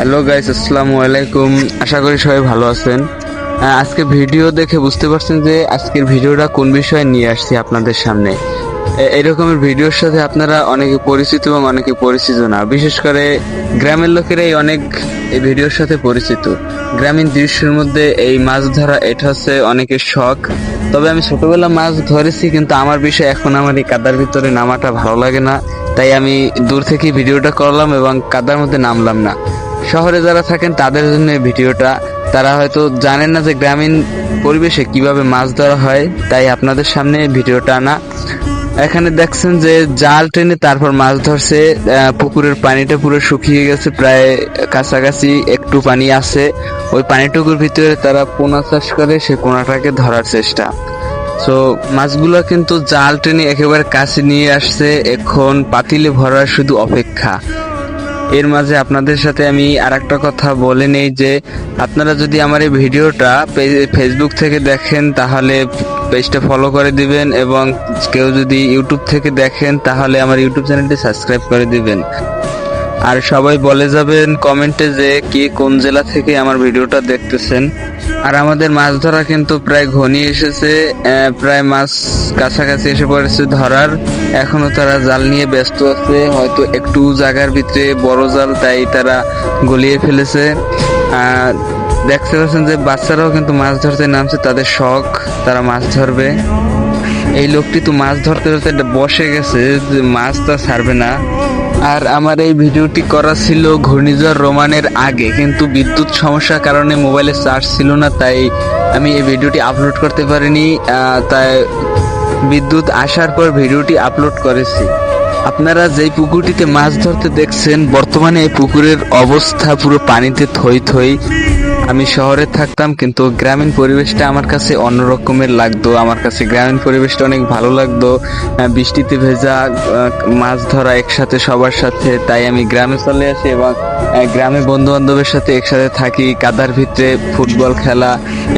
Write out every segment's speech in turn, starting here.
Hello guys আসসালামু আলাইকুম। আশা করি সবাই ভালো আছেন। আজকে ভিডিও দেখে বুঝতে পারছেন যে আজকের ভিডিওটা কোন বিষয়ে নিয়ে আসছি আপনাদের সামনে। এরকমের ভিডিওর সাথে আপনারা অনেকে পরিচিত এবং অনেকে পরিচিত না। বিশেষ করে গ্রামের লোকেরাই অনেক এই ভিডিওর সাথে পরিচিত। গ্রামীণ দৃশ্যের মধ্যে এই মাছ ধরা, এটা হচ্ছে অনেকের শখ। তবে আমি ছোটবেলা মাছ ধরেছি, কিন্তু আমার বিষয়ে এখন আমার এই কাদার ভিতরে নামাটা ভালো লাগে না। তাই আমি দূর থেকে ভিডিওটা করলাম এবং কাদার মধ্যে নামলাম না। শহরে যারা থাকেন, তাদের জন্য ভিডিওটা। তারা হয়তো জানেন না যে গ্রামীণ পরিবেশে কীভাবে মাছ ধরা হয়, তাই আপনাদের সামনে ভিডিওটা আনা। এখানে দেখছেন যে জাল টেনে তারপর মাছ ধরছে পুকুরের পানিটা পুরো শুকিয়ে গেছে, প্রায় কাছাকাছি একটু পানি আছে। ওই পানিটুকুর ভিতরে তারা পোনা চাষ করে, সে পোনাটাকে ধরার চেষ্টা। তো মাছগুলো কিন্তু জাল টেনে একেবারে কাছে নিয়ে আসছে, এখন পাতিলে ভরার শুধু অপেক্ষা। এর মাঝে আপনাদের সাথে আমি আর একটা কথা বলে নেই যে আপনারা যদি আমার এই ভিডিওটা ফেসবুক থেকে দেখেন, তাহলে পেজটা ফলো করে দিবেন এবং কেউ যদি ইউটিউব থেকে দেখেন, তাহলে আমার ইউটিউব চ্যানেলটি সাবস্ক্রাইব করে দিবেন। আর সবাই বলে যাবেন কমেন্টে যে কে কোন জেলা থেকে আমার ভিডিওটা দেখতেছেন। আর আমাদের মাছ ধরা কিন্তু প্রায় ঘনিয়ে এসেছে প্রায় মাছ কাছাকাছি এসে পড়েছে ধরার। এখনও তারা জাল নিয়ে ব্যস্ত আছে, হয়তো একটু জায়গার ভিতরে বড় জাল, তাই তারা গলিয়ে ফেলেছে। দেখতে পাচ্ছেন যে বাচ্চারাও কিন্তু মাছ ধরতে নামছে, তাদের শখ, তারা মাছ ধরবে। এই লোকটি তো মাছ ধরতে ধরতে বসে গেছে মাছ তা ছাড়বে না। আর আমার এই ভিডিওটি করা ছিল ঘূর্ণিঝড় রোমানের আগে, কিন্তু বিদ্যুৎ সমস্যার কারণে মোবাইলে চার্জ ছিল না, তাই আমি এই ভিডিওটি আপলোড করতে পারিনি তাই বিদ্যুৎ আসার পর ভিডিওটি আপলোড করেছি। আপনারা যেই পুকুরটিতে মাছ ধরতে দেখছেন, বর্তমানে এই পুকুরের অবস্থা পুরো পানিতে থই থই। আমি শহরে থাকতাম, কিন্তু গ্রামীণ পরিবেশটা আমার কাছে অন্যরকমের লাগতো। আমার কাছে গ্রামীণ পরিবেশটা অনেক ভালো লাগতো। বৃষ্টিতে ভেজা মাছ ধরা একসাথে সবার সাথে। তাই আমি গ্রামে চলে আসি এবং গ্রামে বন্ধু বান্ধবের সাথে একসাথে থাকি। কাদার ভিতরে ফুটবল খেলা,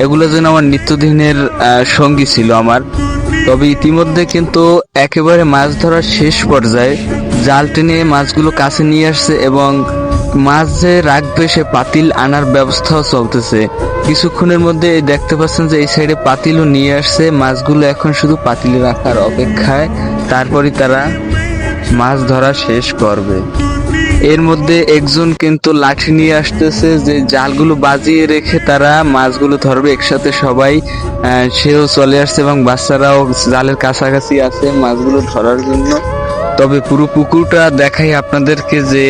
এগুলো যেন আমার নিত্যদিনের সঙ্গী ছিল আমার। তবে ইতিমধ্যে কিন্তু একেবারে মাছ ধরার শেষ পর্যায়ে জাল টেনে মাছগুলো কাছে নিয়ে আসছে এবং যে রাখবে সে পাতিল আনার ব্যবস্থাও চলতেছে। কিছুক্ষণের মধ্যে দেখতে পাচ্ছেন যে এই সাইডে পাতিলও নিয়ে আসছে। মাছগুলো এখন শুধু পাতিলে রাখার অপেক্ষায়। তারপরই তারা মাছ ধরা শেষ করবে। এর মধ্যে একজন কিন্তু লাঠি নিয়ে আসতেছে যে জালগুলো বাজিয়ে রেখে তারা মাছগুলো ধরবে। একসাথে সবাই সেও চলে আসছে এবং বাচ্চারাও জালের কাছাকাছি আছে মাছগুলো ধরার জন্য। তবে পুরো পুকুরটা দেখাই আপনাদেরকে যে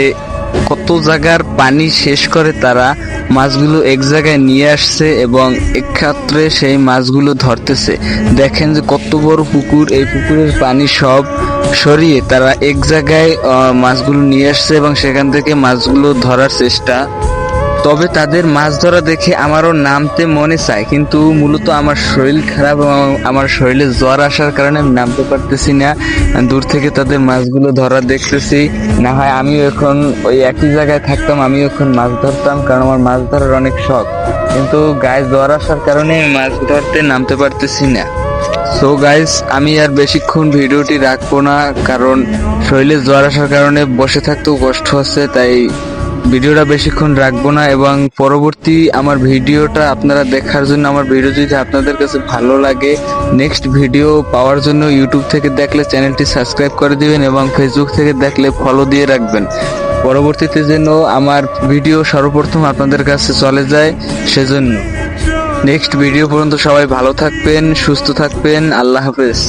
কত জায়গার পানি শেষ করে তারা মাছগুলো এক জায়গায় নিয়ে আসছে এবং এক্ষেত্রে সেই মাছগুলো ধরতেছে। দেখেন যে কত বড় পুকুর, এই পুকুরের পানি সব সরিয়ে তারা এক জায়গায় মাছগুলো নিয়ে আসছে এবং সেখান থেকে মাছগুলো ধরার চেষ্টা তবে তাদের মাছ ধরা দেখে আমারও নামতে মনে চায়, কিন্তু মূলত আমার শরীর খারাপ আমার শরীরে জ্বর আসার কারণে আমি নামতে পারতেছি না। দূর থেকে তাদের মাছগুলো ধরা দেখতেছি। না হয় আমিও এখন ওই একই জায়গায় থাকতাম, আমিও এখন মাছ ধরতাম, কারণ আমার মাছ ধরার অনেক শখ। কিন্তু গায়ে জ্বর আসার কারণে মাছ ধরতে নামতে পারতেছি না। সো গাইস আমি আর বেশিক্ষণ ভিডিওটি রাখব না, কারণ শরীরে জ্বর আসার কারণে বসে থাকতেও কষ্ট হচ্ছে তাই ভিডিওটা বেশিক্ষণ রাখব না এবং পরবর্তী আমার ভিডিওটা আপনারা দেখার জন্য আমার ভিডিও যদি আপনাদের কাছে ভালো লাগে নেক্সট ভিডিও পাওয়ার জন্য ইউটিউব থেকে দেখলে চ্যানেলটি সাবস্ক্রাইব করে দিবেন এবং ফেসবুক থেকে দেখলে ফলো দিয়ে রাখবেন। পরবর্তীতে যেন আমার ভিডিও সর্বপ্রথম আপনাদের কাছে চলে যায়, সেজন্য। নেক্সট ভিডিও পর্যন্ত সবাই ভালো থাকবেন, সুস্থ থাকবেন, আল্লাহ হাফেজ।